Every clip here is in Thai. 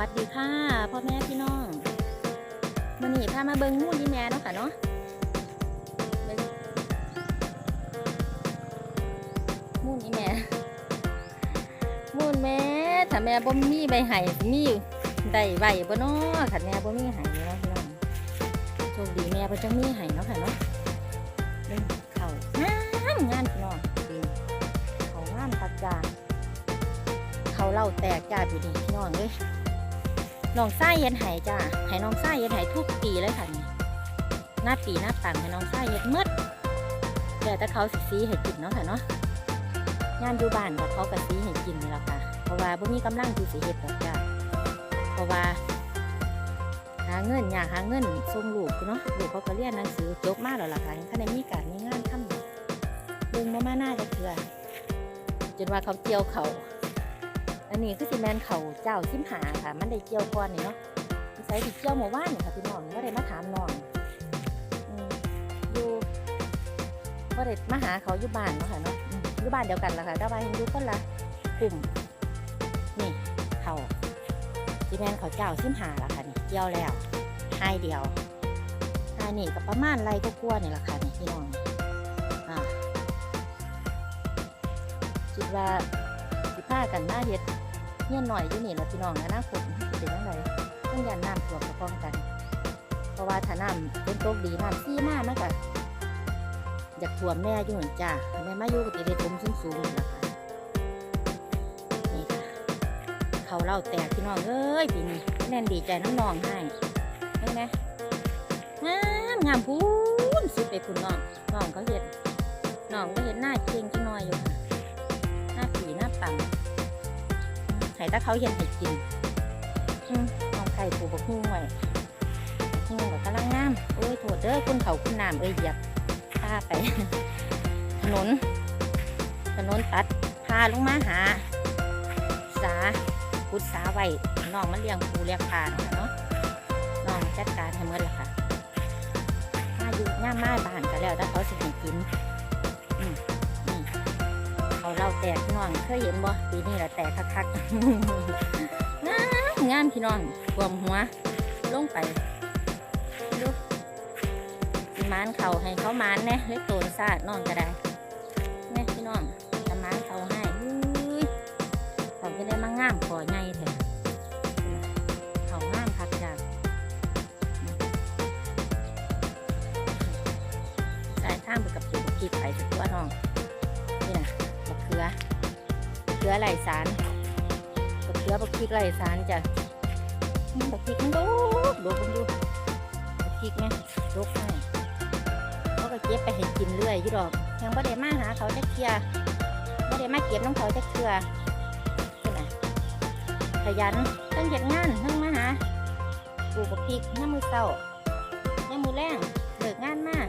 วัสดีค่ะพ่อแม่พี่น้องมันนี่พามาเบิงมูนยี่แม่เนาะค่ะเนาะเบิ่งมูนยี่แม่มูนแม่ถ้าแม่บ่มีใบไห้มีได้ใบบ่เนาะถ้าแม่บ่มีไห้เนาะพี่น้องโชคดีแม่เพิ่นจังมีไห้เนาะค่ะเนาะเบิ่งเขางามงามพี่น้องเขางามตัดจานเขาเล่าแตกจ้าอยู่ดีพี่น้องเอ้ย น้องไส้เย็นไห้จ้าให้น้องไส้เย็นไห้ทุกปีเลยค่ะนี่หน้าปีหน้าต่างให้น้องไส้เย็นมืดแต่ถ้าเขาสีให้กินเนาะค่ะเนาะงานอยู่บ้านก็เขาก็ซีให้กินนี่แหละค่ะ เพราะว่าบ่มีกำลังที่สิเฮ็ดดอกจ้าเพราะว่า หาเงินอยากหาเงินส่งลูกเนาะลูกเขาก็เรียนหนังสือจบมากแล้วล่ะค่ะยังคันได้มีการมีงานทำเบิ่งบ่มาหน้าจะเถื่อจนว่าเขาเกี่ยวเขา อันนี้คือสิแมนเขาเจ้าซิมหาค่ะ มันได้เกี่ยวก่อนนี่เนาะใส่ที่เกี่ยวหมู่บ้านนี่ค่ะพี่น้องก็ได้มาถามน้องอยู่ก็ได้มาหาเขาอยู่บ้านเนาะค่ะเนาะอยู่บ้านเดียวกันละค่ะแต่ว่ายังอยู่คนละกลุ่มนี่เขาสิแมนเขาเจ้าซิมหาละค่ะนี่เกี่ยวแล้วให้เดียวให้นี่ก็ประมาณไรก็กลัวนี่ละค่ะนี่พี่น้องอ่าคิดว่าสิพากันมาเฮ็ด เงี้ยหน่อยอยู่นี่แหละพี่น้องอนาคตมันสิเป็นจังไดต้องยันน้ำท่วมกระป้องกัน เพราะว่าถ้าน้ำเป็นตกดีน้ำซี่มากมันก็อยากท่วมแม่อยู่เหมือนจ้าแม่มาอยู่ก็ติได้ถมสูงๆนี่แหละคะนี่ค่ะเขาเล่าแตกพี่น้องเอ้ยปีนี้แน่นดีใจน้ำนองให้เห็นไหมงามงามพูนสุดไปคุณน้องน้องเขาเห็นน้องก็เห็นหน้าเก่งจังน้อยอยู่ค่ะหน้าผีหน้าปัง ไห้ถ้าเขาเห็นให้กินอืมน้องไข่ปูบกหุ้งไว้หุ้งกับกำลังงามโอ้ยโถดเด้อคุณเขาคุณน้ำเอ้ยเหยียบพาไป ถนน ถนนตัดพาลงมาหา สาพุดสาไว้น้องมันเลี้ยงปูเลี้ยงปลาเนาะค่ะเนาะน้องจัดการให้หมดและค่ะมาอยู่หน้ามาบ้านก็แล้วถ้า กพี่น้องเคยเห็นบ่ปีนี้แหละแตกคักๆงามงามพี่น้องรวมหัวลงไปดูสิมานเขาให้เขามานแน่เล็กโตนซาดน้องก็ได้แน่พี่น้องจะมานเขาให้อุ้ยเขาจะได้มางามขอใหญ่แท้เขางามคักจ้ะสายทางไปกับปูกับกิดไปสักตัวน้อง ขือมะเขือไหลสารมะเขือบักพริกไหลสารจ้ะบักพริกมันดกโดกมันดูบักพริกไหมดกให้เขาก็เก็บไปให้กินเรื่อยยู่ดอกยังบ่ได้มาหาเขาจะเคลียร์บ่ได้มาเก็บน้ำเขาจะเคลือนี่นะขยันตั้งเก็บงานตั้งมาหาปลูกบักพริกน้ำมือเศร้าน้ำมือแรงเลิกงานมาก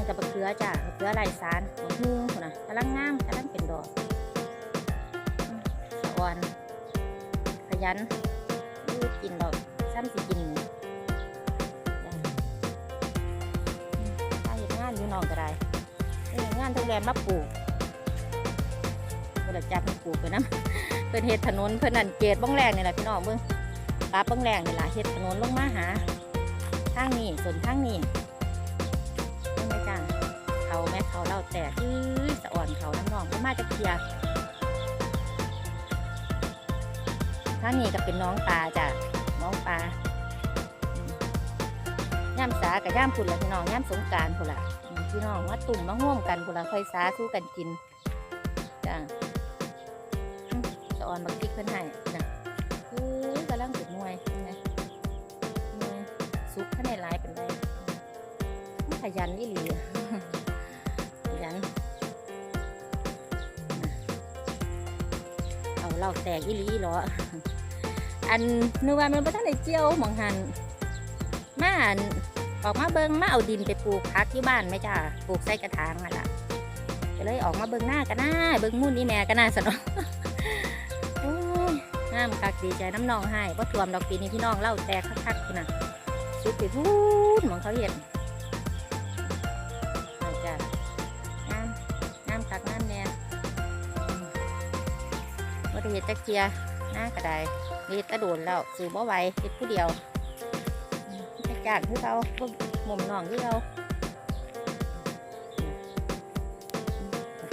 อันนั้นกับมะเขือจ้ะมะเขือไรสารมะฮูพุ่นนะกำลังงามกำลังเป็นดอกสะอ่อนขยันดูกินดอกซ้ำสิกินถ้าเห็นงานอยู่นอกก็ได้เฮ็ดงานทุกแรมมาปลูกเพื่อจับมันปลูกไปนะเพิ่นเฮ็ดถนนเพิ่นนั่นเกตบ้องแรงนี่แหละพี่น้องเบิ่งปลาบ้องแรงนี่แหละเฮ็ดถนนลงมาหาทางนี้ส่วนทางนี้ เขาเขาเล่าแตกอื้อสะอ่อนเขาน้ำนองก็มาจะเคลียร์ท่านี้ก็เป็นน้องปลาจ้ะน้องปลาอืมย่ำสากับย่ำพุ่นละพี่น้องย่ำสงการพุ่นละพี่น้องมาตุ่มมาห่วมกันพุ่นละค่อยสาสู้กันกินจ้าอืมสะอ่อนบักพริกเพิ่อนให้นะอื้อกำลังติดมวยเห็นไหมมวยซุปข้างในหลายเป็นไรขยันอีหลีข ยันเอาเหล่าแตกอีหลีหรอ อันนึกว่ามันไม่ทันได้เจียวหมองหันมาอันออกมาเบิงมาเอาดินไปปลูกพักที่บ้านไหมจ้าปลูกใส่กระถางนั่นล่ะก็เลยออกมาเบิงหน้ากันหน้าเบิงมุ่นนี่แม่กันหน้าสนอโอ้ยงามคักดีใจน้ำนองให้เพราะทวมดอกปีนี้พี่น้องเล่าแตกคักๆคุณน่ะสุดไปพูดมองเขาเห็น เฮ็ดจักเทียหน้ากระไดมีตะโดนแล้วสื่อบ่ไหวเฮ็ดผู้เดียวอืมไปจ้างคือเขาบ่หมุมน้องคือเขา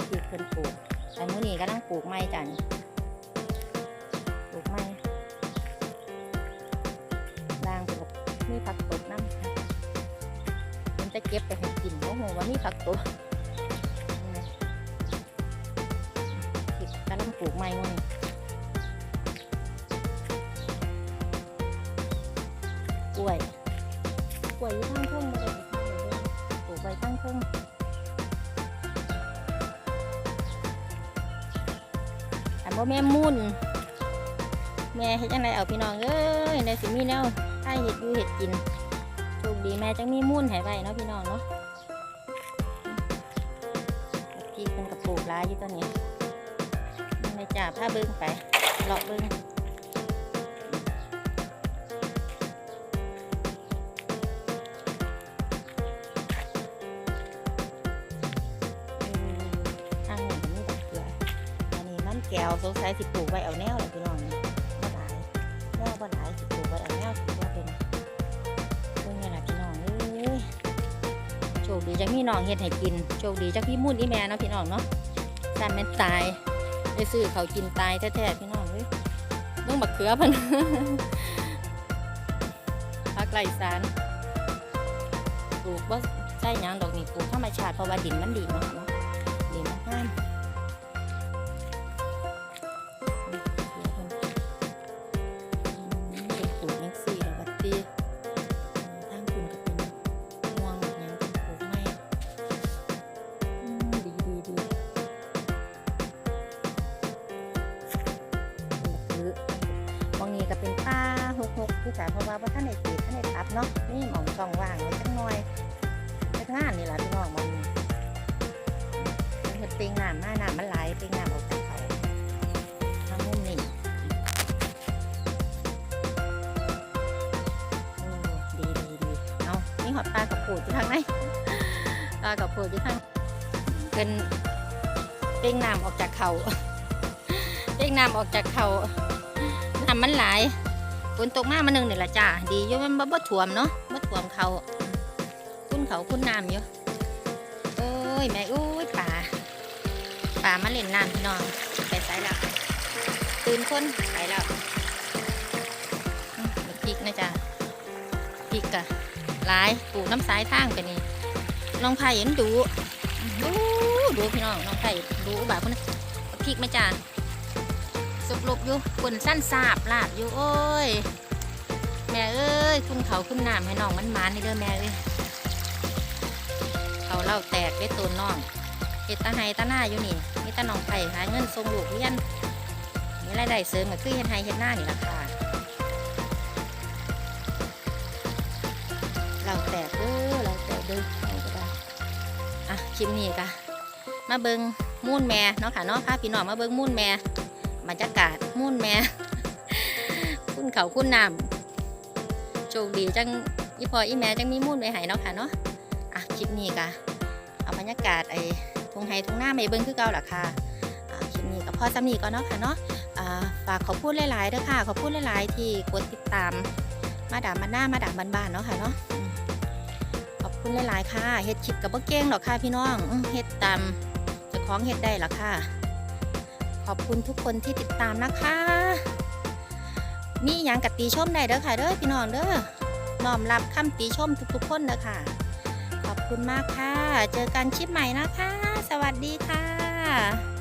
ที่เพิ่นปลูกไอ้มื้นี้กำลังปลูกไม้จันปลูกไม้ล่างปกับมีผักตบน้ำมันจะเก็บไปให้กินโอ้โหว่ามีผักตบนี่กำลังปลูกไม้มื้อ กล้วยกล้วยอยู่ข้างเพิ่องมาเลยปลูกไว้ข้างเพิ่องอันบ่แม่มุ่นแม่เฮ็ดจังไดเอาพี่น้องเอ้ยในสิมีแนวให้เฮ็ดยูเฮ็ดกินโชคดีแม่จังมีมุ่นให้ไว้เนาะพี่น้องเนาะพี่เพิ่นก็ปลูกหลายอยู่ตัวนี้นี่แม่จ้าพาเบิ่งไปเลาะเบิ่ง แก้วสงสัยสิปลูกไว้เอาแนวเลยพี่น้องนี่บ่หลายแนวบ่หลายสิปลูกไว้เอาแนวสิว่าเป็นเพิ่นนี่ล่ะพี่น้องเอ้ยโชคดีจังมีน้องเฮ็ดให้กินโชคดีจังพี่มุ่นอีแม่เนาะพี่น้องเนาะสามแม่นตายได้ซื้อเขากินตายแท้ๆพี่น้องเอ้ยเบิ่งบักเขือพิ่นพักไรสารปลูกบ่าใช่ยังดอกนี่ปลูกธรรมชาติเพราะว่าดินมันดีเนาะเนาะดีมากงาม เพราะว่าพระท่านในตีท่านในตัดเนาะนี่หมองช่องว่างไว้จังหน่อยเฮ็ดงานนี่แหละพี่น้องมองนี้เฮ็ดเปงน้ำหน้าน้ำมันไหลเปลงน้ำออกจากเขาทางมุมนี่ดีดีดีเอานี่หอดปลากับปูดอยู่ทางไหนปลากับปูดอยู่ทางเป็นเปลงน้ำออกจากเขาเปลงน้ำออกจากเขาน้ำมันไหล ฝนตกมามาหนึ่งนี่แหละจ้าดีอยู่มันบ่บ่ถ่วมเนาะบ่ถ่วมเขาคุ้นเขาคุ้นน้ำอยู่โอ้ยแม่อุ้ยป่าป่ามาเล่นน้ำพี่น้องไปไสแล้วตื่นคนไปแล้วพริกนะจ๊ะพริกกะหลายปลูกน้ำสายทางไปนี่น้องไผ่เห็นดูดูดูพี่น้องน้องไผ่ดูแบบคนนั้นพริกไหมจ๊ะ สกลบอยู่บนสั้นสาบลาบอยู่โอ้ย แม่เอ้ยคุณเขาคุณน้ำให้น้องมันมานนี่เด้อแม่เอ้ยเขาเล่าแตกได้ตัวน้องเฮ็ดตาไห้ตาหน้าอยู่นี่มีตาหนองไผ่หาเงินส่งลูกเรียนมีรายได้เสริมก็คือเฮ็ดไห้เฮ็ดหน้านี่ล่ะค่ะเราแตกเด้อเราแตกเด้อเอาก็ได้อะคลิปนี้กะมาเบิงมูนแม่เนาะค่ะเนาะพาพี่น้องมาเบิงมูนแม่ บรรยากาศมูนแม่คุณเขาคุณน้ำโชคดีจังอีพออีแม่จังมีมูนไว้ให้เนาะค่ะเนาะอะคลิปนี้กะเอาบรรยากาศไอ้ทงไฮทงหน้าไม่เบิ้งคือเก่าล่ะค่ะคลิปนี้ก็พอสำนีก่อนเนาะค่ะเนาะฝากขอบคุณหลายๆเด้อค่ะขอบคุณหลายๆที่กดติดตามมาดามมาหน้ามาดามบ้านๆเนาะค่ะเนาะขอบคุณหลายๆค่ะเฮ็ดคลิปกับบ่เก่งหรอกค่ะพี่น้องเฮ็ดตามจะคล้องเฮ็ดได้หรอค่ะ ขอบคุณทุกคนที่ติดตามนะคะ มีอย่างกับตีชมได้เด้อค่ะเด้อพี่น้องเด้อน้อมรับคำตีชมทุกๆคนเด้อค่ะ ขอบคุณมากค่ะ เจอกันคลิปใหม่นะคะ สวัสดีค่ะ